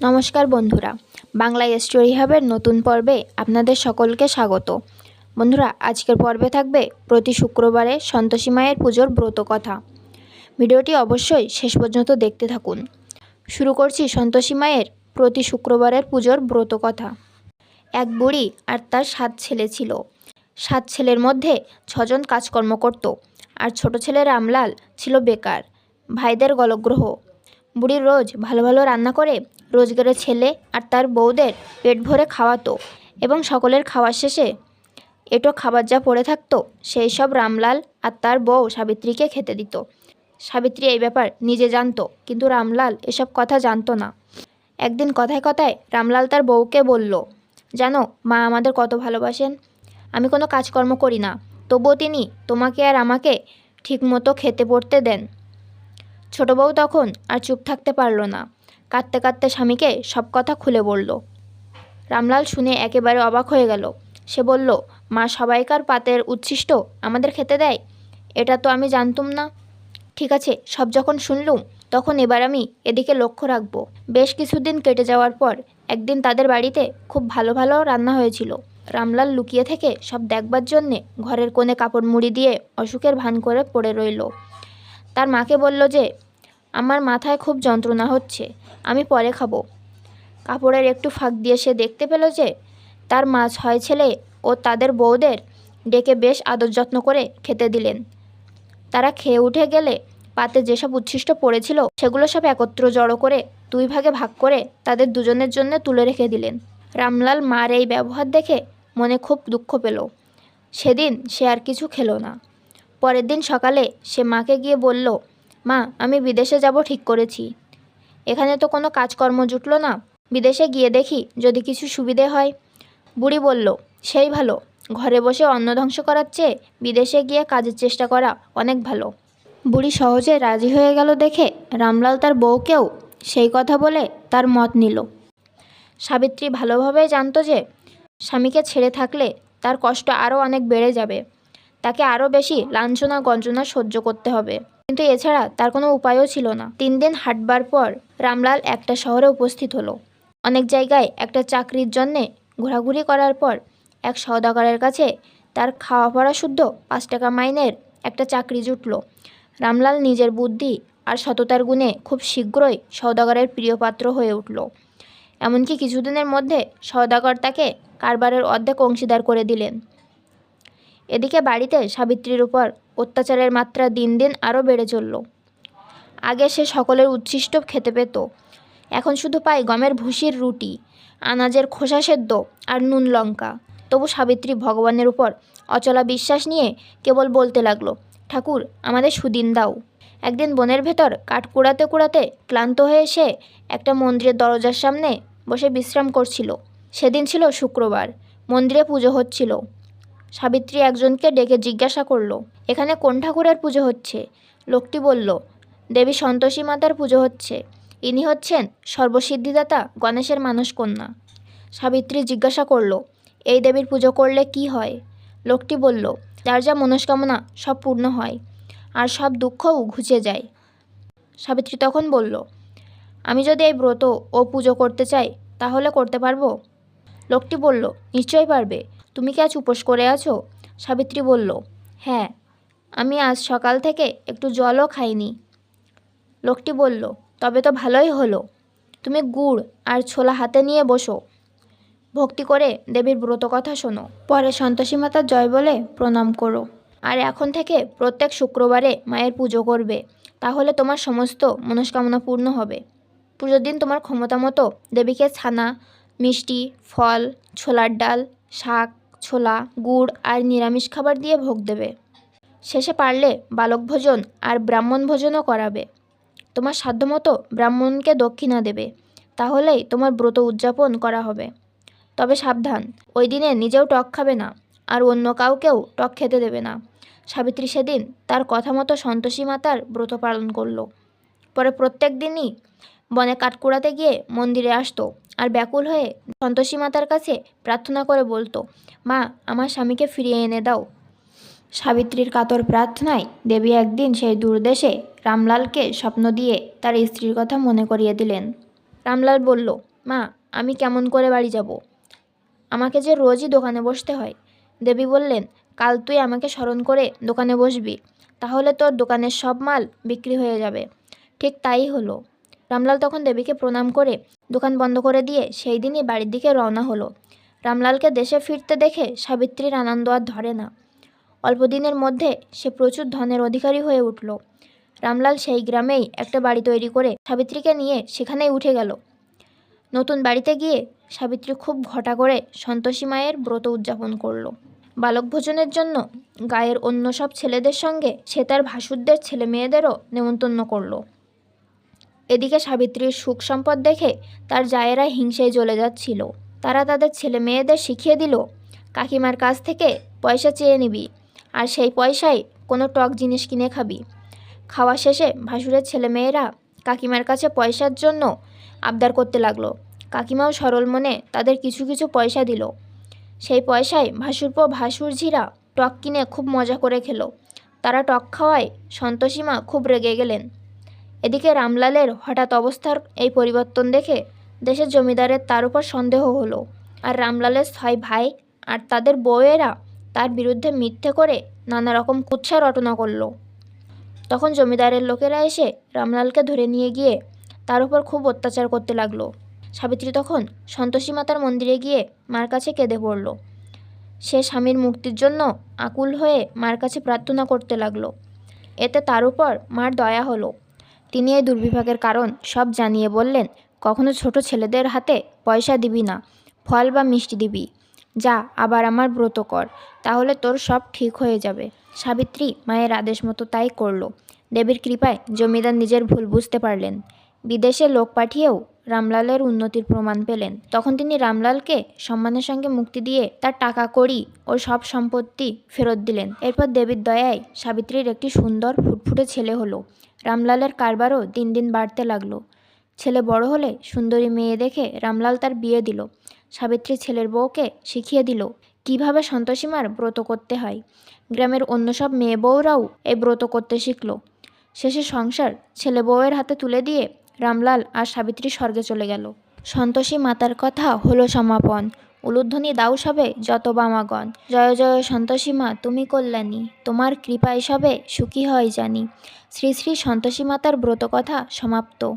নমস্কার বন্ধুরা, বাংলা স্টোরি হাবের নতুন পর্বে আপনাদের সকলকে স্বাগত। বন্ধুরা, আজকের পর্বে থাকবে প্রতি শুক্রবারে সন্তোষী মায়ের পুজোর ব্রত কথা। ভিডিওটি অবশ্যই শেষ পর্যন্ত দেখতে থাকুন। শুরু করছি সন্তোষী মায়ের প্রতি শুক্রবারের পুজোর ব্রত কথা। এক বুড়ি আর তার সাত ছেলে ছিল। সাত ছেলের মধ্যে ছজন কাজকর্ম করত, আর ছোট ছেলে রামলাল ছিল বেকার, ভাইদের গলগ্রহ। বুড়ি রোজ ভালো ভালো রান্না করে, রোজগারের ছেলে আর তার বউদের পেট ভরে খাওয়াতো এবং সকলের খাওয়ার শেষে এটো খাবার যা পড়ে থাকতো, সেই সব রামলাল আর তার বউ সাবিত্রীকে খেতে দিত। সাবিত্রী এই ব্যাপার নিজে জানতো, কিন্তু রামলাল এসব কথা জানতো না। একদিন কথায় কথায় রামলাল তার বউকে বলল, জানো, মা আমাদের কত ভালোবাসেন। আমি কোনো কাজকর্ম করি না। তবুও তিনি তোমাকে আর আমাকে ঠিকমতো খেতে পড়তে দেন। ছোট বউ তখন আর চুপ থাকতে পারল না। কাঁদতে কাঁদতে স্বামীকে সব কথা খুলে বলল। রামলাল শুনে একেবারে অবাক হয়ে গেল। সে বলল, মা সবাইকার পাতের উচ্ছিষ্ট আমাদের খেতে দেয়? এটা তো আমি জানতুম না। ঠিক আছে, সব যখন শুনলুম, তখন এবার আমি এদিকে লক্ষ্য রাখব। বেশ কিছুদিন কেটে যাওয়ার পর একদিন তাদের বাড়িতে খুব ভালো ভালো রান্না হয়েছিল। রামলাল লুকিয়ে থেকে সব দেখবার জন্যে ঘরের কোণে কাপড় মুড়ি দিয়ে অসুখের ভান করে পড়ে রইল। তার মাকে বলল যে, আমার মাথায় খুব যন্ত্রণা হচ্ছে, আমি পরে খাব। কাপড়ের একটু ফাঁক দিয়ে সে দেখতে পেল যে, তার মা ছয় ছেলে ও তাদের বউদের ডেকে বেশ আদর যত্ন করে খেতে দিলেন। তারা খেয়ে উঠে গেলে পাতে যেসব উচ্ছিষ্ট পড়েছিল, সেগুলো সব একত্র জড়ো করে দুই ভাগে ভাগ করে তাদের দুজনের জন্য তুলে রেখে দিলেন। রামলাল মার এই ব্যবহার দেখে মনে খুব দুঃখ পেল। সেদিন সে আর কিছু খেলো না। পরের দিন সকালে সে মাকে গিয়ে বলল, মা, আমি বিদেশে যাব ঠিক করেছি। এখানে তো কোনো কাজকর্ম জুটলো না। বিদেশে গিয়ে দেখি যদি কিছু সুবিধে হয়। বুড়ি বলল, সেই ভালো। ঘরে বসে অন্ন ধ্বংস করার চেয়ে বিদেশে গিয়ে কাজের চেষ্টা করা অনেক ভালো। বুড়ি সহজে রাজি হয়ে গেল দেখে রামলাল তার বউকেও সেই কথা বলে তার মত নিল। সাবিত্রী ভালোভাবে জানতো যে স্বামীকে ছেড়ে থাকলে তার কষ্ট আরও অনেক বেড়ে যাবে। তাকে আরও বেশি লাঞ্ছনা গঞ্জনা সহ্য করতে হবে। কিন্তু এছাড়া তার কোনো উপায়ও ছিল না। তিন দিন হাঁটবার পর রামলাল একটা শহরে উপস্থিত হলো। অনেক জায়গায় একটা চাকরির জন্যে ঘোরাঘুরি করার পর এক সওদাগরের কাছে তার খাওয়া পড়া শুদ্ধ পাঁচ টাকা মাইনের একটা চাকরি জুটল। রামলাল নিজের বুদ্ধি আর সততার গুণে খুব শীঘ্রই সওদাগরের প্রিয় পাত্র হয়ে উঠল। এমনকি কিছুদিনের মধ্যে সওদাগর তাকে কারবারের অর্ধেক অংশীদার করে দিলেন। এদিকে বাড়িতে সাবিত্রীর উপর অত্যাচারের মাত্রা দিন দিন আরও বেড়ে চলল। আগে সে সকলের উচ্ছিষ্ট খেতে পেত। এখন শুধু পায় গমের ভুসির রুটি, আনাজের খোসা সেদ্ধ আর নুন লঙ্কা। তবু সাবিত্রী ভগবানের উপর অচলা বিশ্বাস নিয়ে কেবল বলতে লাগল, ঠাকুর, আমাদের সুদিন দাও। একদিন বনের ভেতর কাঠ কুড়াতে কুড়াতে ক্লান্ত হয়ে সে একটা মন্দিরের দরজার সামনে বসে বিশ্রাম করছিল। সেদিন ছিল শুক্রবার, মন্দিরে পুজো হচ্ছিল। সাবিত্রী একজনকে ডেকে জিজ্ঞাসা করল, এখানে কোন ঠাকুরের পুজো হচ্ছে? লোকটি বলল, দেবী সন্তোষী মাতার পুজো হচ্ছে। ইনি হচ্ছেন সর্বসিদ্ধিদাতা গণেশের মানস কন্যা সাবিত্রী জিজ্ঞাসা করল, এই দেবীর পুজো করলে কি হয়? লোকটি বলল, যার যা মনস্কামনা সব পূর্ণ হয়, আর সব দুঃখও ঘুচে যায়। সাবিত্রী তখন বলল, আমি যদি এই ব্রত ও পুজো করতে চাই, তাহলে করতে পারব? লোকটি বলল, নিশ্চয়ই পারবে। তুমি কি আজ উপোস করে আছো? সাবিত্রী বলল হ্যাঁ আমি আজ সকাল থেকে একটু জলও খাইনি। লোকটি বলল, তবে তো ভালোই হলো। তুমি গুড় আর ছোলা হাতে নিয়ে বসো। ভক্তি করে দেবীর ব্রত কথা শোনো। পরে সন্তোষী মাতার জয় বলে প্রণাম করো। আর এখন থেকে প্রত্যেক শুক্রবারে মায়ের পুজো করবে। তাহলে তোমার সমস্ত মনস্কামনা পূর্ণ হবে। পুজোর দিন তোমার ক্ষমতা মতো দেবীকে ছানা, মিষ্টি, ফল, ছোলার ডাল, শাক ছোলা, গুড় আর নিরামিষ খাবার দিয়ে ভোগ দেবে। শেষে পারলে বালক ভোজন আর ব্রাহ্মণ ভোজনও করাবে। তোমার সাধ্যমতো ব্রাহ্মণকে দক্ষিণা দেবে, তাহলেই তোমার ব্রত উদযাপন করা হবে। তবে সাবধান, ওই দিনে নিজেও টক খাবে না আর অন্য কাউকেও টক খেতে দেবে না। সাবিত্রী সেদিন তার কথা মতো সন্তোষী মাতার ব্রত পালন করল। পরে প্রত্যেক দিনই বনে কাঠকুড়াতে গিয়ে মন্দিরে আসতো আর ব্যাকুল হয়ে সন্তোষী মাতার কাছে প্রার্থনা করে বলতো, মা, আমার স্বামীকে ফিরিয়ে এনে দাও। সাবিত্রীর কাতর প্রার্থনায় দেবী একদিন সেই দূরদেশে রামলালকে স্বপ্ন দিয়ে তার স্ত্রীর কথা মনে করিয়ে দিলেন। রামলাল বলল, মা, আমি কেমন করে বাড়ি যাব? আমাকে যে রোজই দোকানে বসতে হয়। দেবী বললেন, কাল তুই আমাকে স্মরণ করে দোকানে বসবি, তাহলে তোর দোকানের সব মাল বিক্রি হয়ে যাবে। ঠিক তাই হলো। রামলাল তখন দেবীকে প্রণাম করে দোকান বন্ধ করে দিয়ে সেই দিনই বাড়ির দিকে রওনা হলো। রামলালকে দেশে ফিরতে দেখে সাবিত্রীর আনন্দ আর ধরে না। অল্প দিনের মধ্যে সে প্রচুর ধনের অধিকারী হয়ে উঠল। রামলাল সেই গ্রামেই একটা বাড়ি তৈরি করে সাবিত্রীকে নিয়ে সেখানেই উঠে গেল। নতুন বাড়িতে গিয়ে সাবিত্রী খুব ঘটা করে সন্তোষী মায়ের ব্রত উদযাপন করল। বালক ভোজনের জন্য গায়ের অন্য সব ছেলেদের সঙ্গে সে তার ভাসুরদের ছেলে মেয়েদেরও নেমন্তন্ন করল। এদিকে সাবিত্রীর সুখ সম্পদ দেখে তার জায়েরা হিংসায় জ্বলে যাচ্ছিল। তারা তাদের ছেলে মেয়েদের শিখিয়ে দিল, কাকিমার কাছ থেকে পয়সা চেয়ে নিবি, আর সেই পয়সায় কোনো টক জিনিস কিনে খাবি। খাওয়া শেষে ভাসুরের ছেলে মেয়েরা কাকিমার কাছে পয়সার জন্য আবদার করতে লাগল। কাকিমাও সরল মনে তাদের কিছু কিছু পয়সা দিল। সেই পয়সায় ভাসুরপো ভাসুরঝিরা টক কিনে খুব মজা করে খেলো। তারা টক খাওয়ায় সন্তোষীমা খুব রেগে গেলেন। এদিকে রামলালের হঠাৎ অবস্থার এই পরিবর্তন দেখে দেশের জমিদারের তার উপর সন্দেহ হলো। আর রামলালের ছয় ভাই আর তাদের বউয়েরা তার বিরুদ্ধে মিথ্যে করে নানা রকম কুৎসা রটনা করল। তখন জমিদারের লোকেরা এসে রামলালকে ধরে নিয়ে গিয়ে তার উপর খুব অত্যাচার করতে লাগল। সাবিত্রী তখন সন্তোষী মাতার মন্দিরে গিয়ে মার কাছে কেঁদে পড়ল। সে স্বামীর মুক্তির জন্য আকুল হয়ে মার কাছে প্রার্থনা করতে লাগল। এতে তার উপর মার দয়া হলো। তিনি এই দুর্বিভাগের কারণ সব জানিয়ে বললেন, কখনো ছোট ছেলেদের হাতে পয়সা দিবি না, ফল বা মিষ্টি দিবি। যা, আবার আমার ব্রত কর, তাহলে তোর সব ঠিক হয়ে যাবে। সাবিত্রী মায়ের আদেশ মতো তাই করল। দেবীর কৃপায় জমিদার নিজের ভুল বুঝতে পারলেন। বিদেশে লোক পাঠিয়েও রামলালের উন্নতির প্রমাণ পেলেন। তখন তিনি রামলালকে সম্মানের সঙ্গে মুক্তি দিয়ে তার টাকা, কড়ি ও সব সম্পত্তি ফেরত দিলেন। এরপর দেবীর দয়ায় সাবিত্রীর একটি সুন্দর ফুটফুটে ছেলে হলো। রামলালের কারবারও দিন দিন বাড়তে লাগল। ছেলে বড় হলে সুন্দরী মেয়ে দেখে রামলাল তার বিয়ে দিল। সাবিত্রী ছেলের বউকে শিখিয়ে দিল কীভাবে সন্তোষীমার ব্রত করতে হয়। গ্রামের অন্য সব মেয়ে বউরাও এই ব্রত করতে শিখল। শেষে সংসার ছেলে বউয়ের হাতে তুলে দিয়ে রামলাল আর সাবিত্রী স্বর্গে চলে গেল। সন্তোষী মাতার কথা হলো সমাপন। উলুধ্বনি দাও সবে যত বামাগণ। জয় জয় সন্তোষী মা, তুমি কল্যাণী। তোমার কৃপায় সবে সুখী হয় জানি। শ্রী শ্রী সন্তোষী মাতার ব্রত কথা সমাপ্ত।